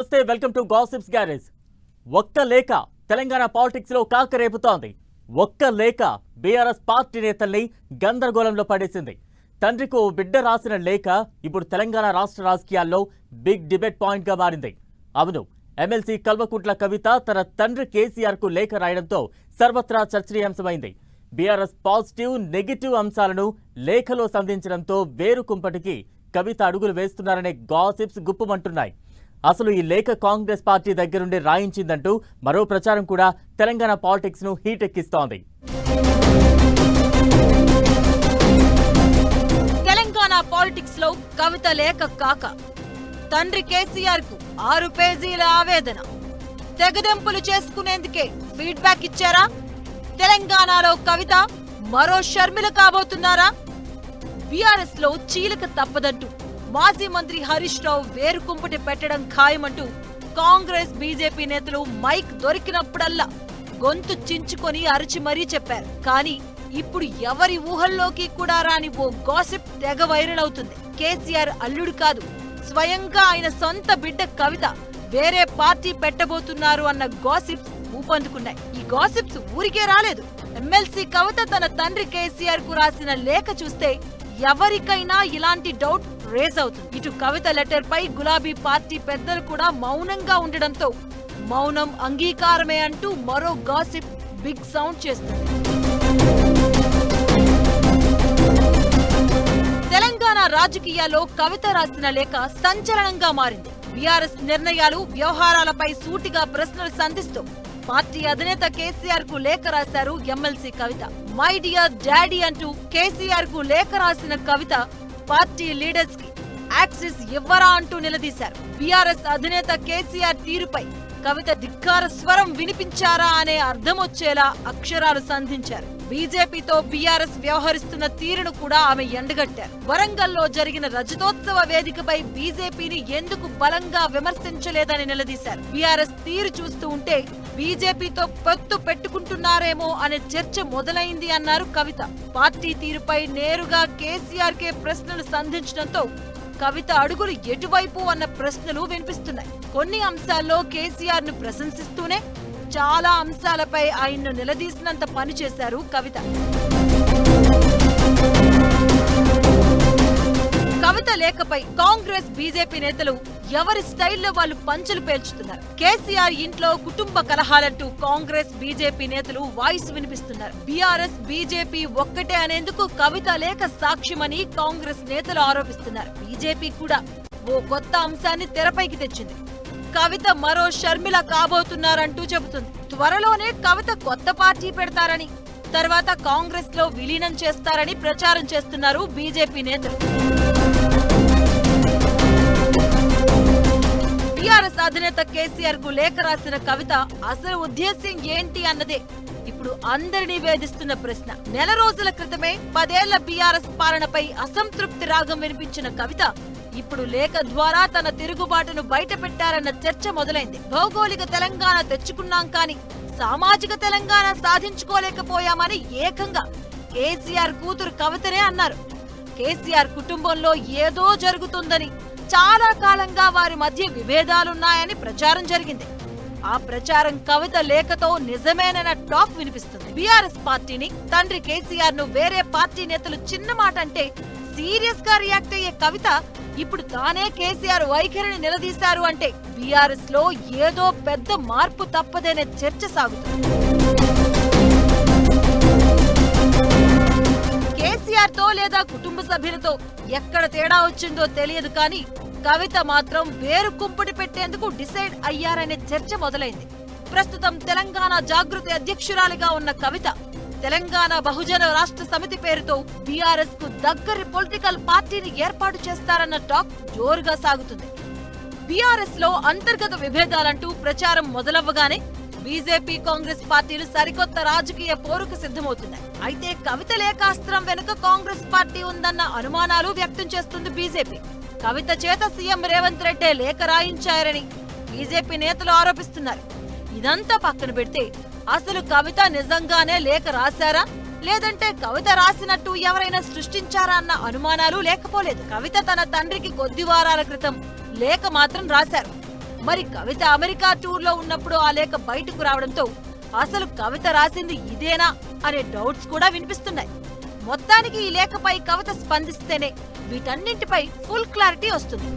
నమస్తే welcome to gossips garage. ఒక్క లేఖ తెలంగాణ పాలిటిక్స్లో కాకరేపుతోంది ఒక్క లేఖ బీఆర్ఎస్ పార్టీ నేతల్ని గందరగోళంలో పడేసింది. తండ్రికు ఓ బిడ్డ రాసిన లేఖ ఇప్పుడు తెలంగాణ రాష్ట్ర రాజకీయాల్లో బిగ్ డిబేట్ పాయింట్గా మారింది. అవును ఎమ్మెల్సీ కల్వకుంట్ల కవిత తన తండ్రి కేసీఆర్కు లేఖ రాయడంతో సర్వత్రా చర్చనీయాంశమైంది. బీఆర్ఎస్ పాజిటివ్ నెగిటివ్ అంశాలను లేఖలో సంధించడంతో వేరు కుంపటికి కవిత అడుగులు వేస్తున్నారనే గాసిప్స్ గుప్పమంటున్నాయి. అసలు ఈ లేఖ కాంగ్రెస్ పార్టీ దగ్గరుండి రాయించిందంటూ మరో ప్రచారం కూడా తెలంగాణ పాలిటిక్స్ను తెలంగాణ పాలిటిక్స్లో కవిత లేఖ కాక తండ్రి కేసీఆర్కు ఆరు పేజీల ఆవేదన. తెగదెంపులు చేసుకునేందుకే ఫీడ్బ్యాక్ ఇచ్చారా? తెలంగాణలో కవిత మరో షర్మిల కాబోతున్నారా? బీఆర్ఎస్లో చీలక తప్పదంటూ మాజీ మంత్రి హరీష్ రావు వేరుకుంపటి పెట్టడం ఖాయమంటూ కాంగ్రెస్ బీజేపీ నేతలు మైక్ దొరికినప్పుడల్లా గొంతు చించుకొని అరిచి మరీ చెప్పారు. కానీ ఇప్పుడు ఎవరి ఊహల్లోకి కూడా రాని ఓ గాసిప్ తెగ వైరల్ అవుతుంది. కేసీఆర్ అల్లుడు కాదు స్వయంగా ఆయన సొంత బిడ్డ కవిత వేరే పార్టీ పెట్టబోతున్నారు అన్న గాసిప్స్ ఊపందుకున్నాయి. ఈ గాసిప్స్ ఊరికే రాలేదు. ఎమ్మెల్సీ కవిత తన తండ్రి కేసీఆర్కు రాసిన లేఖ చూస్తే ఎవరికైనా ఇలాంటి డౌట్ రేజ్ అవుతుంది. ఇటు కవిత లెటర్ పై గులాబీ పార్టీ పెద్దలు కూడా మౌనంగా ఉండడంతో మౌనం అంగీకారమే అంటూ మరో గాసిప్ బిగ్ సౌండ్ చేస్తుంది. తెలంగాణ రాజకీయాల్లో కవిత రాసిన లేఖ సంచలనంగా మారింది. బీఆర్ఎస్ నిర్ణయాలు వ్యవహారాలపై సూటిగా ప్రశ్నలు సంధిస్తూ పార్టీ అధినేత కేసీఆర్కు లేఖ రాశారు MLC Kavitha. My dear daddy అంటూ కేసీఆర్కు లేఖ రాసిన కవిత పార్టీ లీడర్స్కి యాక్సిస్ ఇవ్వరా అంటూ నిలదీశారు. బీఆర్ఎస్ అధినేత కేసీఆర్ తీరుపై కవిత ధిక్కార స్వరం వినిపించారా అనే అర్థం వచ్చేలా అక్షరాలు సంధించారు. బీజేపీతో బీఆర్ఎస్ వ్యవహరిస్తున్న తీరును కూడా ఆమె ఎండగట్టారు. వరంగల్లో జరిగిన రజతోత్సవ వేదికపై బీజేపీని ఎందుకు బలంగా విమర్శించలేదని నిలదీశారు. బీఆర్ఎస్ తీరు చూస్తూ ఉంటే బీజేపీతో పొత్తు పెట్టుకుంటున్నారేమో అనే చర్చ మొదలైంది అన్నారు కవిత. పార్టీ తీరుపై నేరుగా కేసీఆర్ కే ప్రశ్నలు సంధించడంతో కవిత అడుగులు ఎటువైపు అన్న ప్రశ్నలు వినిపిస్తున్నాయి. కొన్ని అంశాల్లో కేసీఆర్ను ప్రశంసిస్తూనే చాలా అంశాలపై ఆయన్ను నిలదీసినంత పని చేశారు కవిత. కవిత లేఖపై కాంగ్రెస్ బీజేపీ నేతలు ఎవరి స్టైల్లో వాళ్ళు పంచులు పేల్చుతున్నారు. కేసీఆర్ ఇంట్లో కుటుంబ కలహాలంటూ కాంగ్రెస్ బీజేపీ నేతలు వాయిస్ వినిపిస్తున్నారు. బీఆర్ఎస్ బీజేపీ ఒక్కటే అనేందుకు కవిత లేఖ సాక్ష్యమని కాంగ్రెస్ నేతలు ఆరోపిస్తున్నారు. బీజేపీ కూడా ఓ కొత్త అంశాన్ని తెరపైకి తెచ్చింది. కవిత మరో షర్మిల కాబోతున్నారంటూ చెబుతుంది. త్వరలోనే కవిత కొత్త పార్టీ పెడతారని తర్వాత కాంగ్రెస్లో విలీనం చేస్తారని ప్రచారం చేస్తున్నారు బీజేపీ నేతలు. టీఆర్ఎస్ అధినేత కేసీఆర్కు లేఖ రాసిన కవిత అసలు ఉద్దేశ్యం ఏంటి అన్నదే. ఇప్పుడు అందరినీ వేధిస్తున్న ప్రశ్న. నెల రోజుల క్రితమే పదేళ్ళ బీఆర్ఎస్ పాలనపై అసంతృప్తి రాగం వినిపించిన కవిత ఇప్పుడు లేఖ ద్వారా తన తిరుగుబాటును బయట పెట్టారన్న చర్చ మొదలైంది. భౌగోళిక తెలంగాణ తెచ్చుకున్నాం కానీ సామాజిక తెలంగాణ సాధించుకోలేకపోయామని ఏకంగా కేసీఆర్ కూతురు కవితనే అన్నారు. కేసీఆర్ కుటుంబంలో ఏదో జరుగుతుందని చాలా కాలంగా వారి మధ్య విభేదాలున్నాయని ప్రచారం జరిగింది. ఆ ప్రచారం కవిత లేఖతో నిజమేనన్న టాక్ వినిపిస్తుంది. బీఆర్ఎస్ పార్టీని తండ్రి కేసీఆర్ను వేరే పార్టీ నేతలు చిన్న మాట అంటే సీరియస్గా రియాక్ట్ అయ్యే కవిత ఇప్పుడు తానే కేసీఆర్ వైఖరిని నిలదీశారు అంటే బీఆర్ఎస్లో ఏదో పెద్ద మార్పు తప్పదనే చర్చ సాగుతుంది. లేదా కుటుంబ సభ్యులతో ఎక్కడ తేడా వచ్చిందో తెలియదు కానీ కవిత మాత్రం వేరు కుంపటి పెట్టేందుకు డిసైడ్ అయ్యారనే చర్చ మొదలైంది. ప్రస్తుతం తెలంగాణ జాగృతి అధ్యక్షురాలిగా ఉన్న కవిత తెలంగాణ బహుజన రాష్ట్ర సమితి పేరుతో బీఆర్ఎస్కు దగ్గరి పొలిటికల్ పార్టీని ఏర్పాటు చేస్తారన్న టాక్ జోరుగా సాగుతుంది. బీఆర్ఎస్లో అంతర్గత విభేదాలంటూ ప్రచారం మొదలవ్వగానే బీజేపీ కాంగ్రెస్ పార్టీలు సరికొత్త రాజకీయ పోరుకు సిద్ధమవుతున్నాయి. అయితే కవిత లేఖాస్త్రం వెనుక కాంగ్రెస్ పార్టీ ఉందన్న అనుమానాలు వ్యక్తం చేస్తుంది బీజేపీ. కవిత చేత సీఎం రేవంత్ రెడ్డి లేఖ రాయించారని బీజేపీ నేతలు ఆరోపిస్తున్నారు. ఇదంతా పక్కన పెడితే అసలు కవిత నిజంగానే లేఖ రాశారా? లేదంటే కవిత రాసినట్టు ఎవరైనా సృష్టించారా అన్న అనుమానాలు లేకపోలేదు. కవిత తన తండ్రికి కొద్ది వారాల క్రితం లేఖ మాత్రం రాశారు. మరి కవిత అమెరికా టూర్లో ఉన్నప్పుడు ఆ లేఖ బయటకు రావడంతో అసలు కవిత రాసింది ఇదేనా అనే డౌట్స్ కూడా వినిపిస్తున్నాయి. మొత్తానికి ఈ లేఖపై కవిత స్పందిస్తేనే వీటన్నింటిపై ఫుల్ క్లారిటీ వస్తుంది.